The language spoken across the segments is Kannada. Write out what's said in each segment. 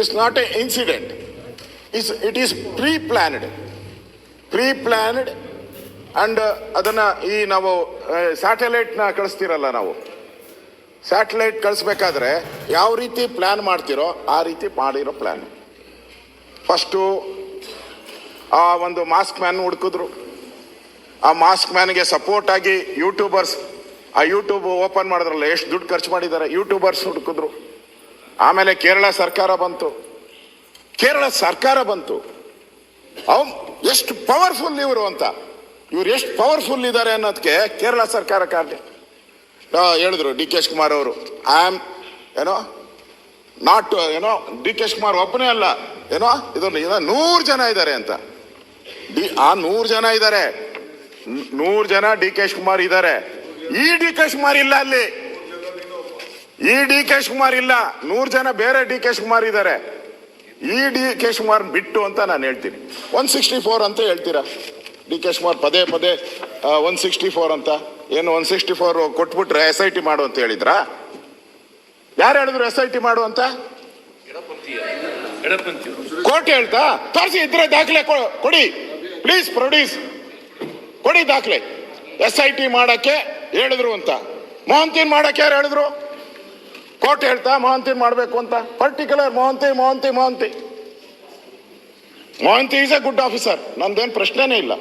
Is not a incident is it is pre planned pre planned and ಅದನ್ನ ಈ ನಾವು ಸ್ಯಾಟಲೈಟ್ನ ಕಳಿಸ್ತೀರಲ್ಲ ನಾವು. ಸ್ಯಾಟಲೈಟ್ ಕಳಿಸ್ಬೇಕಾದ್ರೆ ಯಾವ ರೀತಿ ಪ್ಲ್ಯಾನ್ ಮಾಡ್ತಿರೋ ಆ ರೀತಿ ಮಾಡಿರೋ ಪ್ಲ್ಯಾನ್ ಫಸ್ಟು ಆ ಒಂದು ಮಾಸ್ಕ್ ಮ್ಯಾನ್ ಹುಡುಕಿದ್ರು. ಆ ಮಾಸ್ಕ್ ಮ್ಯಾನ್ಗೆ ಸಪೋರ್ಟ್ ಆಗಿ ಯೂಟ್ಯೂಬರ್ಸ್ ಆ ಯೂಟ್ಯೂಬ್ ಓಪನ್ ಮಾಡಿದ್ರಲ್ಲ, ಎಷ್ಟು ದುಡ್ಡು ಖರ್ಚು ಮಾಡಿದ್ದಾರೆ ಯೂಟ್ಯೂಬರ್ಸ್ ಹುಡುಕಿದ್ರು. ಆಮೇಲೆ ಕೇರಳ ಸರ್ಕಾರ ಬಂತು. ಕೇರಳ ಸರ್ಕಾರ ಬಂತು. ಅವ್ ಎಷ್ಟು ಪವರ್ಫುಲ್ ಇವರು ಅಂತ. ಇವ್ರು ಎಷ್ಟು ಪವರ್ಫುಲ್ ಇದ್ದಾರೆ ಅನ್ನೋದಕ್ಕೆ ಕೇರಳ ಸರ್ಕಾರ ಕಾರಣ. ಹೇಳಿದ್ರು ಡಿ ಕೆ ಕುಮಾರ್ ಅವರು. ಐ ಆಮ್ ಏನೋ ನಾಟ್ ಏನೋ, ಡಿ ಕೆ ಕುಮಾರ್ ಒಬ್ಬನೇ ಅಲ್ಲ. ಏನೋ ಇದನ್ನು ಇದು ನೂರು ಜನ ಇದ್ದಾರೆ ಅಂತ. ಡಿ, ಆ ನೂರು ಜನ ಇದ್ದಾರೆ ನೂರು ಜನ ಡಿ ಕೆ ಕುಮಾರ್ ಇದ್ದಾರೆ ಈ ಡಿ ಕೆ ಕುಮಾರ್ ಇಲ್ಲ ಅಲ್ಲಿ. ಈ ಡಿ ಕೆ ಕುಮಾರ್ ಇಲ್ಲ. ನೂರು ಜನ ಬೇರೆ ಡಿ ಕೆ ಕುಮಾರ್ ಇದ್ದಾರೆ ಈ ಡಿ ಕೆ ಕುಮಾರ್ ಬಿಟ್ಟು ಅಂತ ನಾನು ಹೇಳ್ತೀನಿ. ಒನ್ ಸಿಕ್ಸ್ಟಿ ಫೋರ್ ಅಂತ ಹೇಳ್ತೀರಾ? ಡಿ ಕೆ ಕುಮಾರ್ ಪದೇ ಪದೇ ಒನ್ ಸಿಕ್ಸ್ಟಿ ಫೋರ್ ಅಂತ. ಏನು ಒನ್ ಸಿಕ್ಸ್ಟಿ ಫೋರ್ ಕೊಟ್ಬಿಟ್ರೆ ಎಸ್ ಐ ಟಿ ಮಾಡು ಅಂತ ಹೇಳಿದ್ರಾ? ಯಾರು ಹೇಳಿದ್ರು ಎಸ್ ಐ ಟಿ ಮಾಡು ಅಂತ? ಕೋರ್ಟ್ ಹೇಳ್ತಾ? ತೋರಿಸಿ, ಇದ್ರೆ ದಾಖಲೆ ಕೊಡಿ. Please, produce. ಕೊಡಿ ದಾಖಲೆ. ಎಸ್ ಐ ಟಿ ಮಾಡಕ್ಕೆ ಹೇಳಿದ್ರು ಅಂತ. ಮೋಹಂತಿನ್ ಮಾಡಕ್ಕೆ ಯಾರು ಹೇಳಿದ್ರು? ಕೋರ್ಟ್ ಹೇಳ್ತಾ ಮಹಂತಿ ಮಾಡಬೇಕು ಅಂತ. Particular Mohanty Mohanty Mohanty. Mohanty is a good officer ನಂದೇನು ಪ್ರಶ್ನೆನೇ ಇಲ್ಲ.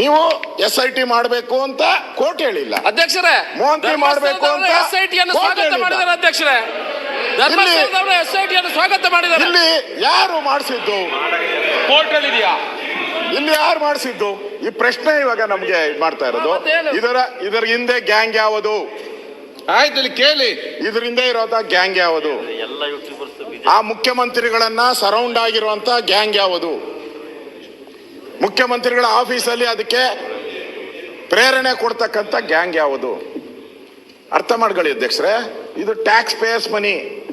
ನೀವು ಎಸ್ ಐ ಟಿ ಮಾಡಬೇಕು ಅಂತ ಕೋರ್ಟ್ ಹೇಳಿಲ್ಲ. ಅಧ್ಯಕ್ಷರೇ ಮೋಹಂತಿ ಮಾಡಬೇಕು ಅಂತ ಎಸ್ ಐ ಟಿಯನ್ನು ಸ್ವಾಗತ. ಮಾಡಿದ್ದಾರೆ ಅಧ್ಯಕ್ಷರೇ. ಧರ್ಮಸ್ಥಳದವರು ಎಸ್ ಐ ಟಿಯನ್ನು ಸ್ವಾಗತ ಮಾಡಿದ್ದಾರೆ. ಇಲ್ಲಿ ಯಾರು ಮಾಡಿಸಿದ್ದು? ಕೋರ್ಟ್ ಇದೆಯಾ ಇಲ್ಲಿ ಯಾರು ಮಾಡಿಸಿದ್ದು? ಈ ಪ್ರಶ್ನೆ ಇವಾಗ ನಮಗೆ ಇದ್ ಮಾಡ್ತಾ ಇರೋದು. ಇದರ ಇದರ ಹಿಂದೆ ಗ್ಯಾಂಗ್ ಯಾವುದು? ಆಯ್ತು, ಇಲ್ಲಿ ಕೇಳಿ. ಇದರಿಂದ ಇರೋದ ಗ್ಯಾಂಗ್ ಯಾವುದು? ಎಲ್ಲ ಆ ಮುಖ್ಯಮಂತ್ರಿಗಳನ್ನ ಸರೌಂಡ್ ಆಗಿರುವಂತ ಗ್ಯಾಂಗ್ ಯಾವುದು? ಮುಖ್ಯಮಂತ್ರಿಗಳ ಆಫೀಸಲ್ಲಿ ಅದಕ್ಕೆ ಪ್ರೇರಣೆ ಕೊಡ್ತಕ್ಕಂಥ ಗ್ಯಾಂಗ್ ಯಾವುದು? ಅರ್ಥ ಮಾಡ್ಕೊಳ್ಳಿ ಅಧ್ಯಕ್ಷರೇ, ಇದು ಟ್ಯಾಕ್ಸ್ ಪೇಯರ್ಸ್ ಮನಿ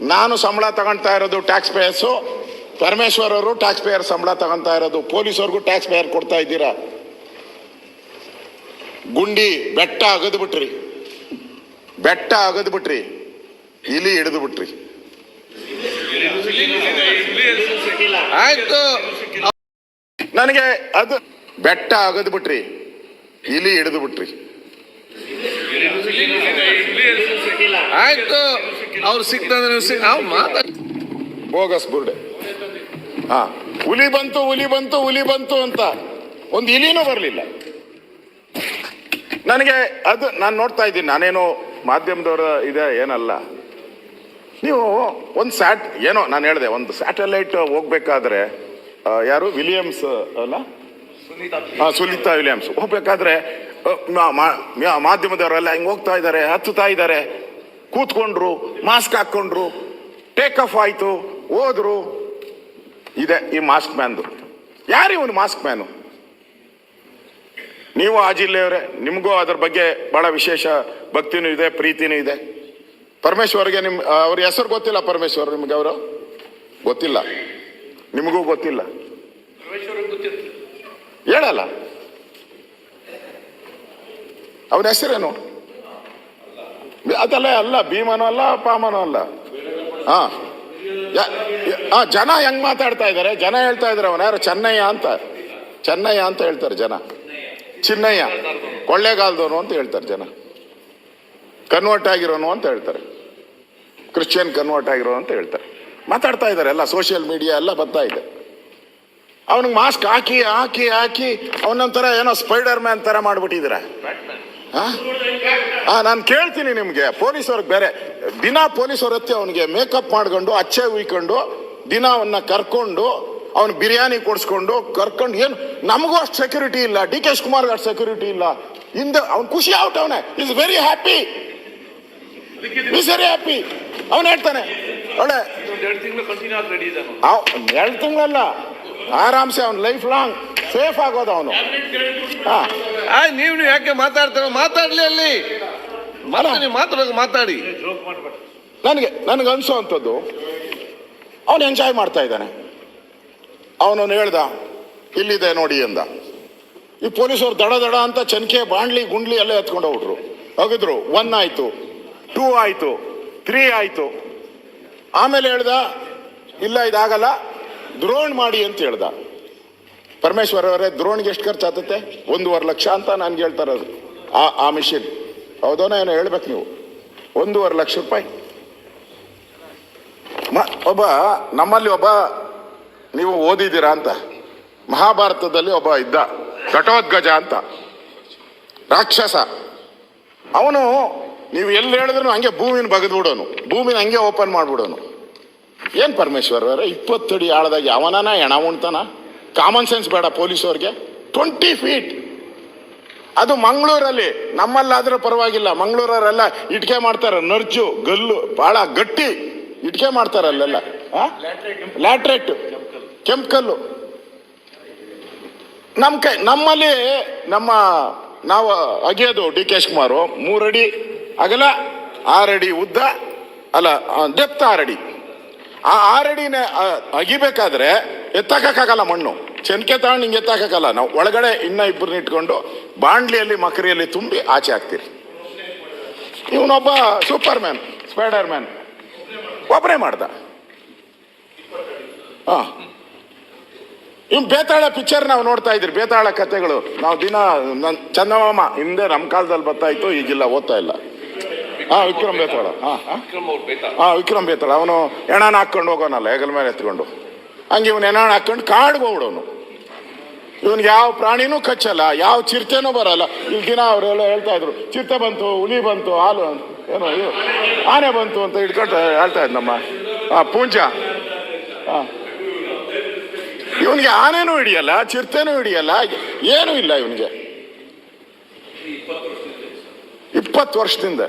ನಾನು ಸಂಬಳ ತಗೊಳ್ತಾ ಇರೋದು ಟ್ಯಾಕ್ಸ್ ಪೇಯರ್ಸು ಪರಮೇಶ್ವರ್ ಅವರು ಟ್ಯಾಕ್ಸ್ ಪೇಯರ್ ಸಂಬಳ ತಗೊಳ್ತಾ ಇರೋದು, ಪೊಲೀಸವ್ರಿಗೂ ಟ್ಯಾಕ್ಸ್ ಪೇಯರ್ ಕೊಡ್ತಾ ಇದ್ದೀರಾ? ಗುಂಡಿ ಬೆಟ್ಟ ಅಗದು ಬಿಟ್ರಿ ಬೆಟ್ಟ ಅಗದು ಬಿಟ್ರಿ ಇಲಿ ಹಿಡಿದು ಬಿಟ್ರಿ. ಆಯ್ತು. ನನಗೆ ಅದು ಬೆಟ್ಟ ಅಗದು ಬಿಟ್ರಿ ಇಲಿ ಹಿಡಿದು ಬಿಟ್ರಿ. ಆಯ್ತು. ಅವ್ರು ಸಿಕ್ತಂದ್ರೆ ಮಾತಾಡ್ ಬೋಗಸ್ ಬುರ್ಡೆ. ಹಾ ಹುಲಿ ಬಂತು ಹುಲಿ ಬಂತು ಹುಲಿ ಬಂತು ಅಂತ ಒಂದು ಇಲಿನೂ ಬರಲಿಲ್ಲ. ನನಗೆ ಅದು ನಾನು ನೋಡ್ತಾ ಇದ್ದೀನಿ ನಾನೇನು ಮಾಧ್ಯಮದವರ ಇದೆ ಏನಲ್ಲ. ನೀವು ಒಂದು ಸ್ಯಾಟ್ ಏನೋ ನಾನು ಹೇಳಿದೆ ಒಂದು ಸ್ಯಾಟಲೈಟ್ ಹೋಗ್ಬೇಕಾದ್ರೆ ಯಾರು? ವಿಲಿಯಮ್ಸ್ ಅಲ್ಲ? ಹಾ ಸುನೀತಾ ವಿಲಿಯಮ್ಸ್. ಹೋಗ್ಬೇಕಾದ್ರೆ ಮಾಧ್ಯಮದವರೆಲ್ಲ ಹಿಂಗೆ ಹೋಗ್ತಾ ಇದ್ದಾರೆ ಹತ್ತುತ್ತಾ ಇದ್ದಾರೆ. ಕೂತ್ಕೊಂಡ್ರು ಮಾಸ್ಕ್ ಹಾಕ್ಕೊಂಡ್ರು ಟೇಕ್ ಆಫ್ ಆಯ್ತು ಹೋದ್ರು. ಇದೆ ಈ ಮಾಸ್ಕ್ ಮ್ಯಾನ್ದು. ಯಾರು ಇವನು ಮಾಸ್ಕ್ ಮ್ಯಾನು? ನೀವು ಆ ಜಿಲ್ಲೆಯವರೇ ನಿಮಗೂ ಅದ್ರ ಬಗ್ಗೆ ಬಹಳ ವಿಶೇಷ ಭಕ್ತಿನೂ ಇದೆ ಪ್ರೀತಿನೂ ಇದೆ. ಪರಮೇಶ್ವರ್ಗೆ ನಿಮ್ಮ ಅವ್ರ ಹೆಸರು ಗೊತ್ತಿಲ್ಲ ಪರಮೇಶ್ವರ್ ನಿಮ್ಗೆ ಅವರು? ಗೊತ್ತಿಲ್ಲ. ನಿಮಗೂ ಗೊತ್ತಿಲ್ಲ. ಹೇಳಲ್ಲ. ಅವನ ಹೆಸರೇನು? ಅದಲ್ಲ ಅಲ್ಲ ಭೀಮನೂ ಅಲ್ಲ ಪಾಮನೂ ಅಲ್ಲ. ಹಾ. ಜನ ಹೆಂಗ್ ಮಾತಾಡ್ತಾ ಇದ್ದಾರೆ ಜನ ಹೇಳ್ತಾ ಇದ್ದಾರೆ ಅವನ. ಯಾರು ಚೆನ್ನಯ್ಯ ಅಂತ? ಚೆನ್ನಯ್ಯ ಅಂತ ಹೇಳ್ತಾರೆ ಜನ. ಚಿನ್ನಯ್ಯ, ಕೊಳ್ಳೇಗಾಲದವನು ಅಂತ ಹೇಳ್ತಾರೆ ಜನ. ಕನ್ವರ್ಟ್ ಆಗಿರೋನು ಅಂತ ಹೇಳ್ತಾರೆ. ಕ್ರಿಶ್ಚಿಯನ್ ಕನ್ವರ್ಟ್ ಆಗಿರೋನು ಅಂತ ಹೇಳ್ತಾರೆ. ಮಾತಾಡ್ತಾ ಇದ್ದಾರೆ ಎಲ್ಲ ಸೋಷಿಯಲ್ ಮೀಡಿಯಾ ಎಲ್ಲ ಬರ್ತಾ ಇದೆ. ಅವನಿಗೆ ಮಾಸ್ಕ್ ಹಾಕಿ ಹಾಕಿ ಹಾಕಿ, ಅವನೊಂಥರ ಏನೋ ಸ್ಪೈಡರ್ ಮ್ಯಾನ್ ಥರ ಮಾಡಿಬಿಟ್ಟಿದ್ದೀರ? ಹಾ ನಾನು ಕೇಳ್ತೀನಿ ನಿಮಗೆ, ಪೊಲೀಸವ್ರಿಗೆ ಬೇರೆ. ದಿನ ಪೊಲೀಸವ್ರ ಹತ್ತಿ ಅವನಿಗೆ ಮೇಕಪ್ ಮಾಡ್ಕೊಂಡು, ಅಚ್ಚೆ ಉಯ್ಕೊಂಡು ದಿನ ಅವನ್ನ ಕರ್ಕೊಂಡು ಅವನು ಬಿರಿಯಾನಿ ಕೊಡಿಸ್ಕೊಂಡು ಕರ್ಕೊಂಡು ಏನು ನಮಗೂ ಅಷ್ಟು ಸೆಕ್ಯೂರಿಟಿ ಇಲ್ಲ. ಡಿ ಕೆ ಶಿವಕುಮಾರ್ಗೆ ಅಷ್ಟು ಸೆಕ್ಯೂರಿಟಿ ಇಲ್ಲ. ಹಿಂದೆ ಅವ್ನು ಖುಷಿ ಆಗುತ್ತೆ ಅವನೇ. Is very happy is very happy ಅವನು ಹೇಳ್ತಾನೆ ಒಳ್ಳೆ ಎರಡು ತಿಂಗಳಲ್ಲ. ಆರಾಮ್ಸೆ ಅವ್ನು ಲೈಫ್ ಲಾಂಗ್ ಸೇಫ್ ಆಗೋದು ಅವನು. ನೀವು ಯಾಕೆ ಮಾತಾಡ್ತಾರೆ? ಮಾತಾಡ್ಲಿ ಅಲ್ಲಿ. ಮಾತಾಡೋಕೆ ಮಾತಾಡಿ. ನನಗೆ ನನಗೆ ಅನಿಸೋ ಅಂಥದ್ದು. ಅವನು ಎಂಜಾಯ್ ಮಾಡ್ತಾ ಇದ್ದಾನೆ. ಅವನವನು ಹೇಳ್ದ, ಇಲ್ಲಿದೆ ನೋಡಿ ಅಂದ ಈ ಪೊಲೀಸರು ದಡ ದಡ ಅಂತ ಚನ್ಕೆ ಬಾಂಡ್ಲಿ ಗುಂಡ್ಲಿ ಎಲ್ಲ ಎತ್ಕೊಂಡು ಹೋಗ್ರು ಹೋಗಿದ್ರು. ಒನ್ ಆಯಿತು. ಟೂ ಆಯಿತು. ತ್ರೀ ಆಯಿತು. ಆಮೇಲೆ ಹೇಳ್ದ, ಇಲ್ಲ, ಇದಾಗಲ್ಲ. ದ್ರೋಣ್ ಮಾಡಿ ಅಂತ ಹೇಳ್ದ. ಪರಮೇಶ್ವರ್ ಅವರೇ ದ್ರೋಣ್ಗೆ ಎಷ್ಟು ಖರ್ಚು ಆಗ್ತತೆ ಒಂದೂವರೆ ಲಕ್ಷ ಅಂತ ನನ್ಗೆ ಹೇಳ್ತಾರೆ ಆ ಆ ಮಿಷಿನ್. ಹೌದೋನ ಏನೋ ಹೇಳ್ಬೇಕು ನೀವು. ಒಂದೂವರೆ ಲಕ್ಷ ರೂಪಾಯಿ. ಒಬ್ಬ, ನಮ್ಮಲ್ಲಿ ಒಬ್ಬ ನೀವು ಓದಿದ್ದೀರಾ ಅಂತ. ಮಹಾಭಾರತದಲ್ಲಿ ಒಬ್ಬ ಇದ್ದ. ಘಟೋದ್ಗಜ ಅಂತ. ರಾಕ್ಷಸ. ಅವನು ನೀವು ಎಲ್ಲಿ ಹೇಳಿದ್ರು ಹಂಗೆ ಭೂಮಿನ ಬಗದ್ಬಿಡೋನು. ಭೂಮಿನ ಹಂಗೆ ಓಪನ್ ಮಾಡಿಬಿಡೋನು. ಏನು ಪರಮೇಶ್ವರ್ ಅವರೇ ಇಪ್ಪತ್ತಡಿ ಆಳದಾಗ ಯಾವನಾನ ಎಣ ಉಣ್ತಾನ ಕಾಮನ್ ಸೆನ್ಸ್ ಬೇಡ ಪೊಲೀಸವ್ರಿಗೆ. Twenty feet. ಅದು ಮಂಗಳೂರಲ್ಲಿ. ನಮ್ಮಲ್ಲಾದರೂ ಪರವಾಗಿಲ್ಲ. ಮಂಗಳೂರವರೆಲ್ಲ ಇಟ್ಕೆ ಮಾಡ್ತಾರೆ. ನರ್ಜು ಗಲ್ಲು ಭಾಳ ಗಟ್ಟಿ ಇಟ್ಕೆ ಮಾಡ್ತಾರೆ ಅಲ್ಲೆಲ್ಲ. ಲ್ಯಾಟ್ರೇಟ್ ಕೆಂಪ್ಕಲ್ಲು. ನಮ್ಮ ಕೈ, ನಮ್ಮಲ್ಲಿ ನಮ್ಮ ನಾವು ಅಗೆಯೋದು ಡಿ ಕೆ ಶಿವಕುಮಾರು, ಮೂರಡಿ ಅಗಲ, ಆರಡಿ ಉದ್ದ, ಅಲ್ಲ ಡೆಪ್ತ್ ಆರಡಿ. ಆ ಆರಡಿನ ಅಗಿಬೇಕಾದ್ರೆ ಎತ್ತಾಕಕ್ಕಾಗಲ್ಲ ಮಣ್ಣು. ಚೆನ್ಕೆ ತಗೊಂಡು ಹಿಂಗೆ ಎತ್ತಾಕಕ್ಕಲ್ಲ ನಾವು ಒಳಗಡೆ ಇನ್ನ ಇಬ್ಬರನ್ನ ಇಟ್ಕೊಂಡು ಬಾಂಡ್ಲಿಯಲ್ಲಿ ಮಕರಿಯಲ್ಲಿ ತುಂಬಿ ಆಚೆ ಹಾಕ್ತೀರಿ. ಇವನೊಬ್ಬ ಸೂಪರ್ ಮ್ಯಾನ್ ಸ್ಪೈಡರ್ ಮ್ಯಾನ್ ಒಬ್ಬರೇ ಮಾಡ್ದ. ಹಾ ಇವ್ ಬೇತಾಳ ಪಿಕ್ಚರ್ ನಾವು ನೋಡ್ತಾ ಇದ್ರಿ ಬೇತಾಳ ಕಥೆಗಳು ನಾವು ದಿನ ನನ್ ಚಂದಮಾಮ ಹಿಂದೆ ನಮ್ಮ ಕಾಲದಲ್ಲಿ ಬರ್ತಾ ಇತ್ತು ಈಗಿಲ್ಲ ಓದ್ತಾ ಇಲ್ಲ. ಹಾ ವಿಕ್ರಮ್ ಬೇತಾಳ ಹಾ ವಿಕ್ರಮ್ ಬೇತಾಳ. ಅವನು ಹೆಣನ ಹಾಕೊಂಡು ಹೋಗೋನಲ್ಲ ಹೆಗಲ ಮೇಲೆ ಎತ್ಕೊಂಡು. ಹಂಗೆ ಇವನು ಎಣನ ಹಾಕೊಂಡು ಕಾಡ್ಗೆ ಹೋಗ್ಬಿಡೋನು. ಇವನ್ಗೆ ಯಾವ ಪ್ರಾಣಿನೂ ಕಚ್ಚಲ್ಲ ಯಾವ ಚಿರತೆನೂ ಬರಲ್ಲ. ಇಲ್ಲಿ ದಿನ ಅವರೆಲ್ಲ ಹೇಳ್ತಾ ಇದ್ರು ಚಿರ್ತೆ ಬಂತು ಹುಲಿ ಬಂತು ಹಾಲು ಏನೋ ಆನೆ ಬಂತು ಅಂತ ಹಿಡ್ಕೊಂಡು ಹೇಳ್ತಾ ಇದ್ ನಮ್ಮ ಹಾ ಪೂಂಜ. ಹಾ ಇವನಿಗೆ ಆನೆನೂ ಹಿಡಿಯಲ್ಲ, ಚಿರತೆನೂ ಹಿಡಿಯಲ್ಲ ಏನೂ ಇಲ್ಲ ಇವನಿಗೆ. ಇಪ್ಪತ್ತು ವರ್ಷದಿಂದ.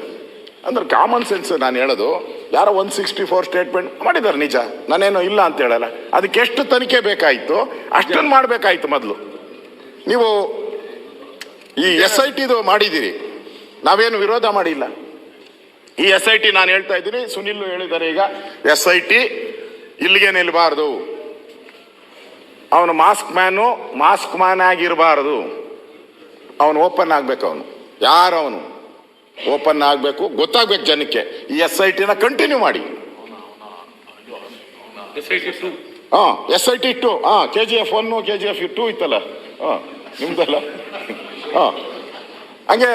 ಅಂದ್ರೆ ಕಾಮನ್ ಸೆನ್ಸ್ ನಾನು ಹೇಳೋದು, ಯಾರೋ ಒನ್ ಸಿಕ್ಸ್ಟಿ ಫೋರ್ ಸ್ಟೇಟ್ಮೆಂಟ್ ಮಾಡಿದ್ದಾರೆ ನಿಜ. ನಾನೇನು ಇಲ್ಲ ಅಂತ ಹೇಳಲ್ಲ. ಅದಕ್ಕೆ ಎಷ್ಟು ತನಿಖೆ ಬೇಕಾಯಿತು, ಅಷ್ಟನ್ನು ಮಾಡಬೇಕಾಯ್ತು ಮೊದಲು. ನೀವು ಈ ಎಸ್ ಐ ಟಿದು ಮಾಡಿದ್ದೀರಿ. ನಾವೇನು ವಿರೋಧ ಮಾಡಿಲ್ಲ. ಈ ಎಸ್ ಐ ಟಿ ನಾನು ಹೇಳ್ತಾ ಇದ್ದೀನಿ ಸುನಿಲ್ ಹೇಳಿದ್ದಾರೆ ಈಗ. ಎಸ್ ಐ ಟಿ ಇಲ್ಲಿಗೆ ನಿಲ್ಬಾರ್ದು. ಅವನು ಮಾಸ್ಕ್ ಮ್ಯಾನು ಮಾಸ್ಕ್ ಮ್ಯಾನ್ ಆಗಿರಬಾರದು. ಅವನು ಓಪನ್ ಆಗ್ಬೇಕು ಅವನು. ಯಾರು ಅವನು ಓಪನ್ ಆಗಬೇಕು ಗೊತ್ತಾಗ್ಬೇಕು ಜನಕ್ಕೆ. ಈ ಎಸ್ ಐ ಟಿನ ಕಂಟಿನ್ಯೂ ಮಾಡಿ. ಹಾಂ ಎಸ್ ಐ ಟಿ ಟು ಹಾಂ K G F one K G F two ಇತ್ತಲ್ಲ. ಹಾಂ ನಿಮ್ದಲ್ಲ? ಹಾಂ. ಹಂಗೆ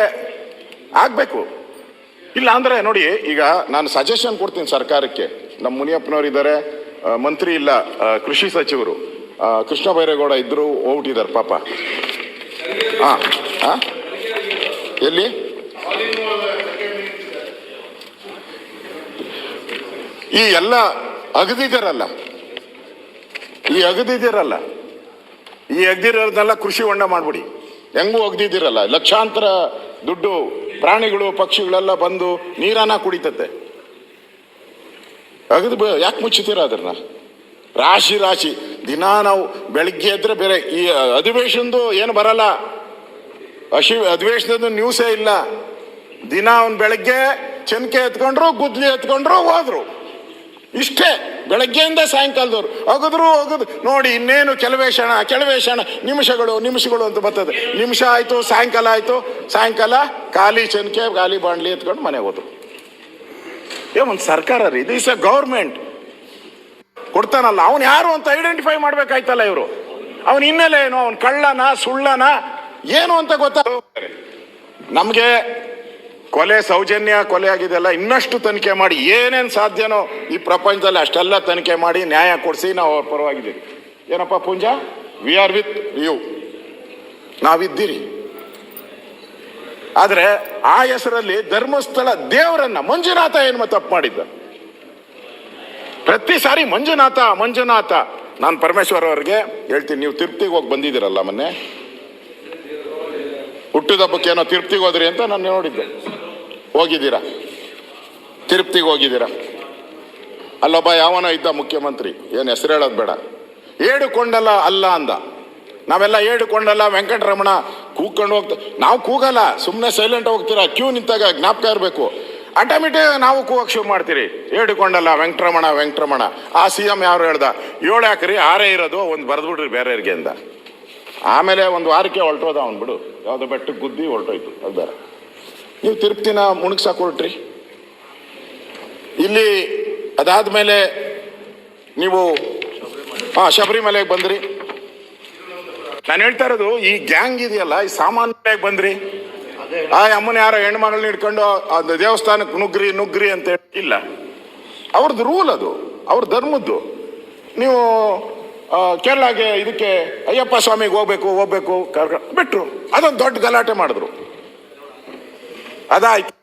ಆಗಬೇಕು. ಇಲ್ಲ ಅಂದರೆ ನೋಡಿ ಈಗ ನಾನು ಸಜೆಷನ್ ಕೊಡ್ತೀನಿ ಸರ್ಕಾರಕ್ಕೆ. ನಮ್ಮ ಮುನಿಯಪ್ಪನವ್ರು ಇದ್ದಾರೆ. ಮಂತ್ರಿ ಇಲ್ಲ ಕೃಷಿ ಸಚಿವರು. ಕೃಷ್ಣ ಬೈರೇಗೌಡ ಇದ್ರು ಹೋಗ್ಬಿಟ್ಟಿದ್ದಾರೆ ಪಾಪ. ಹಾಂ ಹಾಂ ಎಲ್ಲಿ? ಈ ಎಲ್ಲ ಅಗದಿದ್ದೀರಲ್ಲ ಈ ಅಗದಿದ್ದೀರಲ್ಲ ಈ ಅಗದಿರೋದನ್ನೆಲ್ಲ ಕೃಷಿ ಹೊಂಡ ಮಾಡ್ಬಿಡಿ. ಹೆಂಗೂ ಅಗದಿದ್ದೀರಲ್ಲ ಲಕ್ಷಾಂತರ ದುಡ್ಡು, ಪ್ರಾಣಿಗಳು, ಪಕ್ಷಿಗಳೆಲ್ಲ ಬಂದು ನೀರನ್ನ ಕುಡಿತತೆ. ಅಗದು ಯಾಕೆ ಮುಚ್ಚುತ್ತೀರ ಅದನ್ನ ರಾಶಿ ರಾಶಿ. ದಿನ ನಾವು ಬೆಳಗ್ಗೆ ಎದ್ರೆ ಬೇರೆ ಈ ಅಧಿವೇಶನದು ಏನು ಬರಲ್ಲ. ಅಶಿ ಅಧಿವೇಶನದ ನ್ಯೂಸೇ ಇಲ್ಲ. ದಿನ ಅವ್ನು ಬೆಳಗ್ಗೆ ಚನ್ಕೆ ಎತ್ಕೊಂಡ್ರು, ಗುದ್ಲಿ ಎತ್ಕೊಂಡ್ರು, ಹೋದ್ರು. ಇಷ್ಟೇ. ಬೆಳಗ್ಗೆಯಿಂದ ಸಾಯಂಕಾಲದವ್ರು. ಅಗದ್ರು, ಅಗದು ನೋಡಿ ಇನ್ನೇನು ಕೆಲವೇ ಕ್ಷಣ ಕೆಲವೇ ಕ್ಷಣ ನಿಮಿಷಗಳು ನಿಮಿಷಗಳು ಅಂತ ಬರ್ತದೆ. ನಿಮಿಷ ಆಯಿತು, ಸಾಯಂಕಾಲ ಆಯಿತು. ಸಾಯಂಕಾಲ ಖಾಲಿ ಚನ್ಕೆ, ಖಾಲಿ ಬಾಂಡ್ಲಿ ಎತ್ಕೊಂಡು ಮನೆಗೆ ಹೋದ್ರು. ಏ, ಒಂದು ಸರ್ಕಾರ ರೀ ಇಸ್ ಎ ಗೌರ್ಮೆಂಟ್ ಕೊಡ್ತಾನಲ್ಲ. ಅವನು ಯಾರು ಅಂತ ಐಡೆಂಟಿಫೈ ಮಾಡ್ಬೇಕಾಯ್ತಲ್ಲ ಇವರು. ಅವನ ಹಿನ್ನೆಲೆ ಏನು ಅವನ್ ಕಳ್ಳನ, ಸುಳ್ಳನ? ಏನು ಅಂತ ಗೊತ್ತಾ? ನಮಗೆ ಕೊಲೆ ಸೌಜನ್ಯ, ಕೊಲೆ ಆಗಿದೆಲ್ಲ ಇನ್ನಷ್ಟು ತನಿಖೆ ಮಾಡಿ ಏನೇನು ಸಾಧ್ಯನೋ ಈ ಪ್ರಪಂಚದಲ್ಲಿ ಅಷ್ಟೆಲ್ಲ ತನಿಖೆ ಮಾಡಿ ನ್ಯಾಯ ಕೊಡಿಸಿ ನಾವು ಅವ್ರ ಪರವಾಗಿದ್ದೀವಿ. ಏನಪ್ಪ Punja? We are with you ನಾವಿದ್ದೀರಿ. ಆದರೆ ಆ ಹೆಸರಲ್ಲಿ ಧರ್ಮಸ್ಥಳ ದೇವರನ್ನ ಮಂಜುನಾಥ ಏನು ತಪ್ಪು ಮಾಡಿದ್ದ? ಪ್ರತಿ ಸಾರಿ ಮಂಜುನಾಥ ಮಂಜುನಾಥ. ನಾನು ಪರಮೇಶ್ವರ್ ಅವ್ರಿಗೆ ಹೇಳ್ತೀನಿ, ನೀವು ತಿರುಪ್ತಿಗೆ ಹೋಗಿ ಬಂದಿದ್ದೀರಲ್ಲ ಮೊನ್ನೆ? ಹುಟ್ಟಿದಬ್ಬಕ್ಕೆ ಏನೋ ತಿರುಪ್ತಿಗೆ ಹೋದ್ರಿ ಅಂತ ನಾನು ನೋಡಿದ್ದೆ. ಹೋಗಿದ್ದೀರಾ? ತಿರುಪ್ತಿಗೆ ಹೋಗಿದ್ದೀರಾ? ಅಲ್ಲೊಬ್ಬ ಯಾವನೋ ಇದ್ದ ಮುಖ್ಯಮಂತ್ರಿ, ಏನು ಹೆಸರು ಹೇಳೋದು ಬೇಡ. ಏಡು ಕೊಂಡಲ್ಲ ಅಲ್ಲ ಅಂದ. ನಾವೆಲ್ಲ ಏಡು ಕೊಂಡಲ್ಲ ವೆಂಕಟರಮಣ ಕೂಗ್ಕೊಂಡು ಹೋಗ್ತಾ ನಾವು ಕೂಗಲ್ಲ ಸುಮ್ಮನೆ ಸೈಲೆಂಟ್ ಹೋಗ್ತೀರಾ? ಕ್ಯೂ ನಿಂತಾಗ ಜ್ಞಾಪಕ ಇರಬೇಕು. ಆಟೋಮೆಟಿಕ್ ನಾವು ಕೂಗಕ್ಕೆ ಶುರು ಮಾಡ್ತೀರಿ. ಹೇಳಿಕೊಂಡಲ್ಲ ಕೊಂಡಲ್ಲ ವೆಂಕಟರಮಣ ವೆಂಕಟರಮಣ. ಆ ಸಿ ಎಂ ಯಾರು ಹೇಳ್ದ? ಏಳು ಹಾಕ್ರಿ ಆರೇ ಇರೋದು, ಒಂದು ಬರೆದ್ಬಿಡ್ರಿ ಬೇರೆಯವ್ರಿಗೆ ಅಂತ. ಆಮೇಲೆ ಒಂದು ವಾರಕ್ಕೆ ಹೊರಟೋದ ಅವ್ನು ಬಿಡು. ಯಾವುದೋ ಬೆಟ್ಟಕ್ಕೆ ಗುದ್ದಿ ಹೊರಟೋಯ್ತು ಅದು ಬೇರೆ. ನೀವು ತಿರುಪ್ತಿನ ಮುಣಗ್ಸಾಕ್ ಹೊರಟ್ರಿ. ಇಲ್ಲಿ ಅದಾದ ಮೇಲೆ ನೀವು, ಹಾಂ, ಶಬರಿಮಲೆಗೆ ಬಂದ್ರಿ. ನಾನು ಹೇಳ್ತಾ ಇರೋದು, ಈ ಗ್ಯಾಂಗ್ ಇದೆಯಲ್ಲ, ಈ ಸಾಮಾನ್ಯವಾಗಿ ಬಂದ್ರಿ. ಆ ಅಮ್ಮನ ಯಾರೋ ಹೆಣ್ಮಗಳನ್ನ ಹಿಡ್ಕೊಂಡು ಅದು ದೇವಸ್ಥಾನಕ್ಕೆ ನುಗ್ರಿ ನುಗ್ರಿ ಅಂತ ಇಲ್ಲ. ಅವ್ರದ್ದು ರೂಲ್ ಅದು. ಅವ್ರ ಧರ್ಮದ್ದು. ನೀವು ಕೇರಳಗೆ ಇದಕ್ಕೆ ಅಯ್ಯಪ್ಪ ಸ್ವಾಮಿಗೆ ಹೋಗ್ಬೇಕು ಹೋಗ್ಬೇಕು ಕರ್ಕ- ಬಿಟ್ರು. ಅದೊಂದು ದೊಡ್ಡ ಗಲಾಟೆ ಮಾಡಿದ್ರು. ಅದಾಯ್ತು.